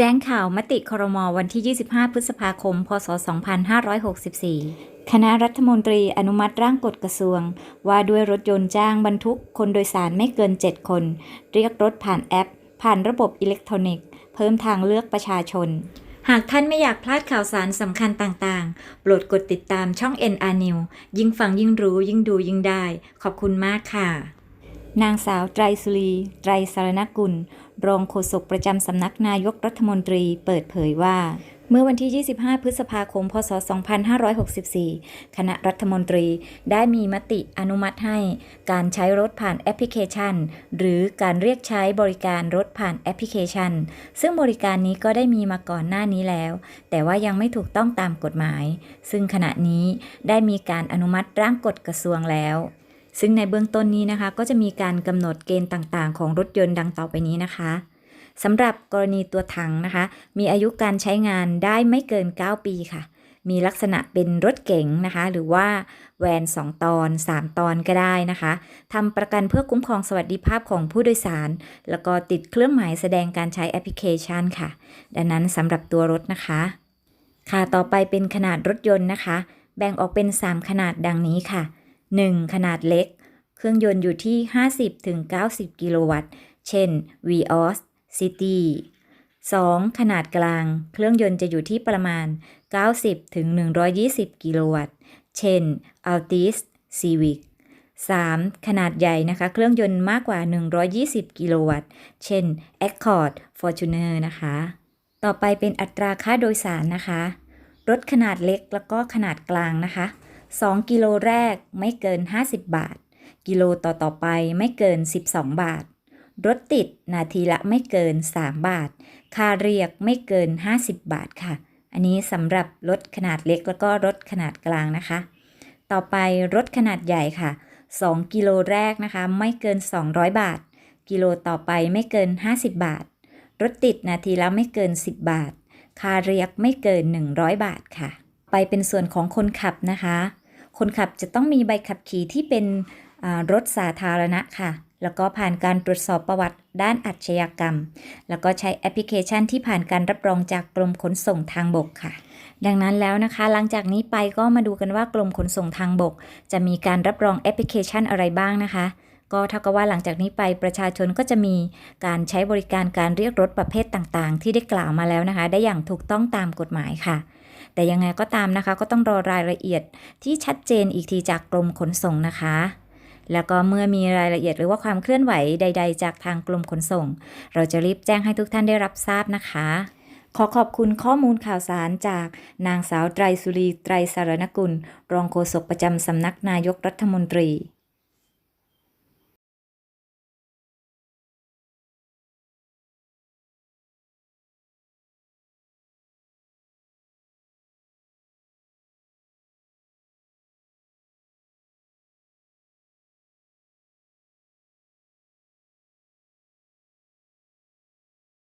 แจ้งข่าวมติครมวันที่ 25 พฤษภาคม พศ 2564 คณะรัฐมนตรีอนุมัติร่างกฎกระทรวง ว่าด้วยรถยนต์จ้างบรรทุกคนโดยสารไม่เกิน 7 คน เรียกรถผ่านแอป ผ่านระบบอิเล็กทรอนิกส์ เพิ่มทางเลือกประชาชน หากท่านไม่อยากพลาดข่าวสารสำคัญต่างๆ โปรดกดติดตามช่อง NR New ยิ่งฟังยิ่งรู้ยิ่งดูยิ่งได้ ขอบคุณมากค่ะ นางสาวไตรสุรี ไตรสารณกุล รองโฆษกประจำสำนักนายกรัฐมนตรีเปิดเผยว่า เมื่อวันที่ 25 พฤษภาคม พศ 2564 คณะรัฐมนตรีได้มีมติอนุมัติให้ การใช้รถผ่านแอปพลิเคชัน หรือการเรียกใช้บริการรถผ่านแอปพลิเคชัน ซึ่งบริการนี้ก็ได้มีมาก่อนหน้านี้แล้ว แต่ว่ายังไม่ถูกต้องตามกฎหมาย ซึ่งขณะนี้ได้มีการอนุมัติร่างกฎกระทรวงแล้ว ซึ่งในเบื้องต้นนี้นะคะ ก็จะมีการกำหนดเกณฑ์ต่างๆ ของรถยนต์ดังต่อไปนี้นะคะสำหรับกรณีตัวถังนะคะ มีอายุการใช้งานได้ไม่เกิน 9 ปีค่ะ มีลักษณะเป็นรถเก๋งนะคะ หรือว่าแวน 2 ตอน 3 ตอนก็ได้นะคะทำประกันเพื่อคุ้มครองสวัสดิภาพของผู้โดยสาร แล้วก็ติดเครื่องหมายแสดงการใช้แอปพลิเคชันค่ะ ดังนั้นสำหรับตัวรถนะคะ ค่ะต่อไปเป็นขนาดรถยนต์นะคะ แบ่งออกเป็น 3 ขนาดดังนี้ค่ะ 1. ขนาดเล็ก เครื่องยนต์อยู่ที่ 50-90 กิโลวัตต์ เช่น Vios City 2. ขนาดกลาง เครื่องยนต์จะอยู่ที่ประมาณ 90-120 กิโลวัตต์ เช่น Altis Civic 3. ขนาดใหญ่นะคะ เครื่องยนต์มากกว่า 120 กิโลวัตต์ เช่น Accord Fortuner นะคะ ต่อไปเป็นอัตราค่าโดยสารนะคะ รถขนาดเล็กแล้วก็ขนาดกลางนะคะ 2 กิโลแรกไม่เกิน 50 บาท กิโลต่อต่อไปไม่เกิน 12 บาท รถติดนาทีละไม่เกิน 3 บาท ค่าเรียกไม่เกิน 50 บาทค่ะ อันนี้สำหรับรถขนาดเล็กแล้วก็รถขนาดกลางนะคะ ต่อไปรถขนาดใหญ่ค่ะ 2 กิโลแรกนะคะ ไม่เกิน 200 บาท กิโลต่อไปไม่เกิน 50 บาท รถติดนาทีละไม่เกิน 10 บาท ค่าเรียกไม่เกิน 100 บาทค่ะไปเป็นส่วนของคนขับนะคะ คนขับจะต้องมีใบขับขี่ที่เป็นรถสาธารณะค่ะ แล้วก็ผ่านการตรวจสอบประวัติด้านอาชญากรรม แล้วก็ใช้แอปพลิเคชันที่ผ่านการรับรองจากกรมขนส่งทางบกค่ะ ดังนั้นแล้วนะคะ หลังจากนี้ไปก็มาดูกันว่ากรมขนส่งทางบก จะมีการรับรองแอปพลิเคชันอะไรบ้างนะคะ ก็เท่ากับว่าหลังจากนี้ไปประชาชนก็จะมีการใช้บริการการเรียกรถประเภทต่างๆ ที่ได้กล่าวมาแล้วนะคะ ได้อย่างถูกต้องตามกฎหมายค่ะ แต่ยังไงก็ตามนะคะ ก็ต้องรอรายละเอียดที่ชัดเจนอีกทีจากกรมขนส่งนะคะ แล้วก็เมื่อมีรายละเอียดหรือว่าความเคลื่อนไหวใด ๆ จากทางกรมขนส่ง เราจะรีบแจ้งให้ทุกท่านได้รับทราบนะคะขอขอบคุณข้อมูลข่าวสารจากนางสาวไตรสุรีไตรสารณกุล รองโฆษกประจำสำนักนายกรัฐมนตรี